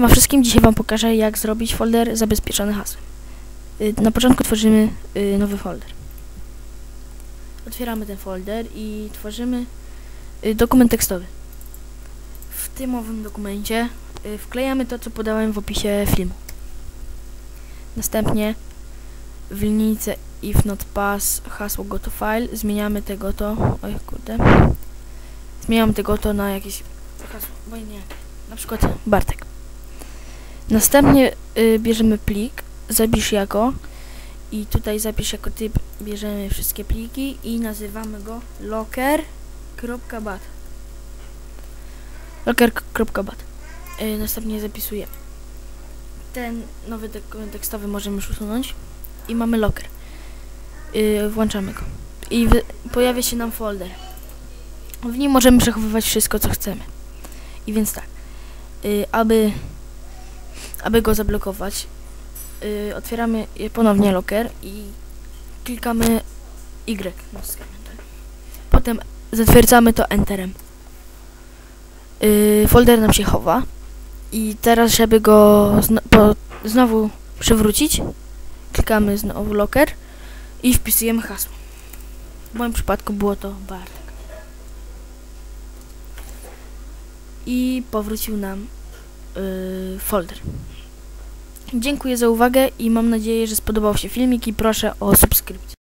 Siema wszystkim, dzisiaj wam pokażę jak zrobić folder zabezpieczony hasłem. Y, Na początku tworzymy y, nowy folder. Otwieramy ten folder i tworzymy y, dokument tekstowy. W tym owym dokumencie wklejamy to, co podałem w opisie filmu. Następnie w linijce if not pass hasło go to file zmieniamy tego to, oj kurde, zmieniamy tego to na jakieś hasło, bo nie, na przykład Bartek. Następnie y, bierzemy plik, zapisz jako i tutaj zapisz jako typ bierzemy wszystkie pliki i nazywamy go locker.bat locker.bat y, Następnie zapisujemy. Ten nowy dokument tekstowy możemy już usunąć i mamy locker. Y, włączamy go i pojawia się nam folder. W nim możemy przechowywać wszystko, co chcemy. I więc tak, y, aby aby go zablokować, yy, otwieramy ponownie locker i klikamy Y. Potem zatwierdzamy to Enterem. Yy, folder nam się chowa i teraz, żeby go zno znowu przywrócić, klikamy znowu locker i wpisujemy hasło. W moim przypadku było to Bartek. I powrócił nam yy, folder. Dziękuję za uwagę i mam nadzieję, że spodobał się filmik i proszę o subskrypcję.